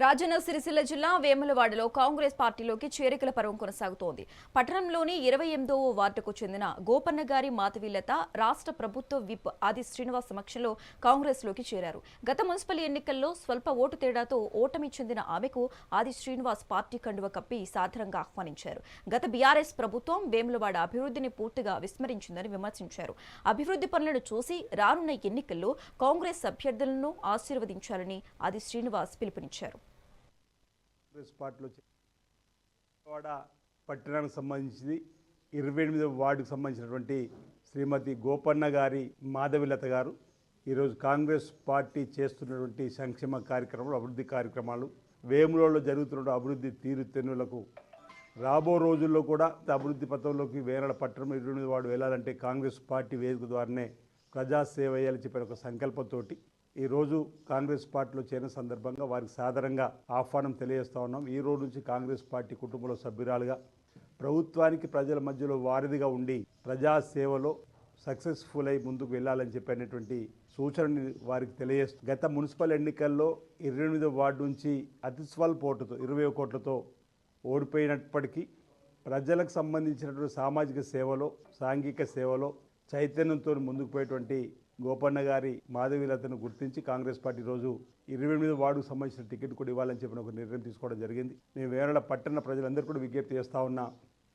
రాజన్న సిరిసిల్ల జిల్లా వేములవాడలో కాంగ్రెస్ పార్టీలోకి చేరికల పర్వం కొనసాగుతోంది. పట్టణంలోని ఇరవై ఎనిమిదవ వార్డుకు చెందిన గోపన్న గారి మాతవీలత రాష్ట్ర ప్రభుత్వ విప్ ఆది శ్రీనివాస్ సమక్షంలో కాంగ్రెస్లోకి చేరారు. గత మున్సిపల్ ఎన్నికల్లో స్వల్ప ఓటు తేడాతో ఓటమి చెందిన ఆమెకు ఆది శ్రీనివాస్ పార్టీ కండువ కప్పి సాధారణంగా ఆహ్వానించారు. గత బీఆర్ఎస్ ప్రభుత్వం వేములవాడ అభివృద్ధిని పూర్తిగా విస్మరించిందని విమర్శించారు. అభివృద్ధి పనులను చూసి రానున్న ఎన్నికల్లో కాంగ్రెస్ అభ్యర్థులను ఆశీర్వదించాలని ఆది శ్రీనివాస్ పిలుపునిచ్చారు. కాంగ్రెస్ పార్టీలో వాడ పట్టణానికి సంబంధించింది ఇరవై ఎనిమిదవ వార్డుకు సంబంధించినటువంటి శ్రీమతి గోపన్న గారి మాధవిలత గారు. ఈరోజు కాంగ్రెస్ పార్టీ చేస్తున్నటువంటి సంక్షేమ కార్యక్రమాలు అభివృద్ధి కార్యక్రమాలు వేములలో జరుగుతున్న అభివృద్ధి తీరుతెన్నులకు రాబో రోజుల్లో కూడా అభివృద్ధి పథంలోకి వేరల పట్టణం ఇరవై ఎనిమిది వార్డు వెళ్ళాలంటే కాంగ్రెస్ పార్టీ వేదిక ద్వారానే ప్రజాసేవ చేయాలని చెప్పిన ఒక సంకల్పంతోటి ఈరోజు కాంగ్రెస్ పార్టీలో చేరిన సందర్భంగా వారికి సాధారణంగా ఆహ్వానం తెలియజేస్తా ఉన్నాం. ఈ రోజు నుంచి కాంగ్రెస్ పార్టీ కుటుంబంలో సభ్యురాలుగా ప్రభుత్వానికి ప్రజల మధ్యలో వారిదిగా ఉండి ప్రజాసేవలో సక్సెస్ఫుల్ అయి ముందుకు వెళ్ళాలని చెప్పినటువంటి సూచనని వారికి తెలియజేస్తూ గత మున్సిపల్ ఎన్నికల్లో ఇరవై ఎనిమిదో వార్డు నుంచి అతి స్వల్ప ఓటుతో ఇరవై కోట్లతో ఓడిపోయినప్పటికీ ప్రజలకు సంబంధించినటువంటి సామాజిక సేవలో సాంఘిక సేవలో చైతన్యంతో ముందుకు పోయేటువంటి గోపన్న గారి మాధవీలతను గుర్తించి కాంగ్రెస్ పార్టీ రోజు ఇరవై ఎనిమిది వార్డుకు సంబంధించిన టికెట్ కూడా ఇవ్వాలని చెప్పిన ఒక నిర్ణయం తీసుకోవడం జరిగింది. మేము వేరేల పట్టణ ప్రజలందరూ కూడా విజ్ఞప్తి చేస్తా ఉన్నా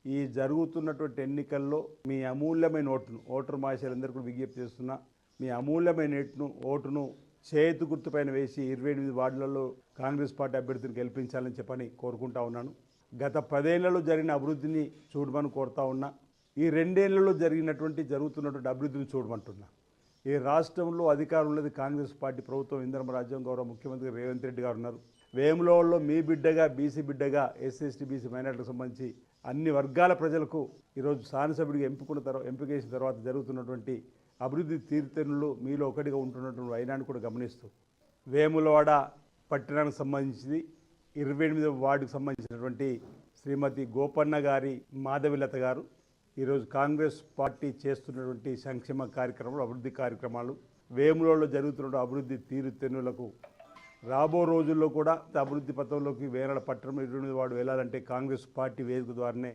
ఈ జరుగుతున్నటువంటి ఎన్నికల్లో మీ అమూల్యమైన ఓటును ఓటర్ మహాశయులందరూ కూడా విజ్ఞప్తి చేస్తున్నా మీ అమూల్యమైన ఓటును ఓటును చేతు గుర్తుపైన వేసి ఇరవై ఎనిమిది వార్డులలో కాంగ్రెస్ పార్టీ అభ్యర్థిని గెలిపించాలని చెప్పని కోరుకుంటా ఉన్నాను. గత పదేళ్ళలో జరిగిన అభివృద్ధిని చూడమని కోరుతా ఉన్నా ఈ రెండేళ్ళలో జరిగినటువంటి జరుగుతున్నటువంటి అభివృద్ధిని చూడమంటున్నా. ఈ రాష్ట్రంలో అధికారం ఉన్నది కాంగ్రెస్ పార్టీ ప్రభుత్వం ఇంధన రాజ్యం గౌరవ ముఖ్యమంత్రి రేవంత్ రెడ్డి గారు ఉన్నారు. వేములవాడలో మీ బిడ్డగా బీసీ బిడ్డగా ఎస్సీ ఎస్టీ బీసీ మైనార్టీలకు సంబంధించి అన్ని వర్గాల ప్రజలకు ఈరోజు శాసనసభ్యుడిగా ఎంపుకున్న తర్వాత ఎంపిక చేసిన తర్వాత జరుగుతున్నటువంటి అభివృద్ధి తీర్థనులు మీలో ఒకటిగా ఉంటున్నటువంటి వైనాన్ని కూడా గమనిస్తూ వేములవాడ పట్టణానికి సంబంధించింది ఇరవై ఎనిమిదవ వార్డుకు సంబంధించినటువంటి శ్రీమతి గోపన్న గారి మాధవిలత గారు ఈరోజు కాంగ్రెస్ పార్టీ చేస్తున్నటువంటి సంక్షేమ కార్యక్రమాలు అభివృద్ధి కార్యక్రమాలు వేములలో జరుగుతున్న అభివృద్ధి తీరుతెన్నులకు రాబో రోజుల్లో కూడా అభివృద్ధి పథంలోకి వేరల పట్టణం ఇటువంటి వాడు వెళ్ళాలంటే కాంగ్రెస్ పార్టీ వేదిక ద్వారానే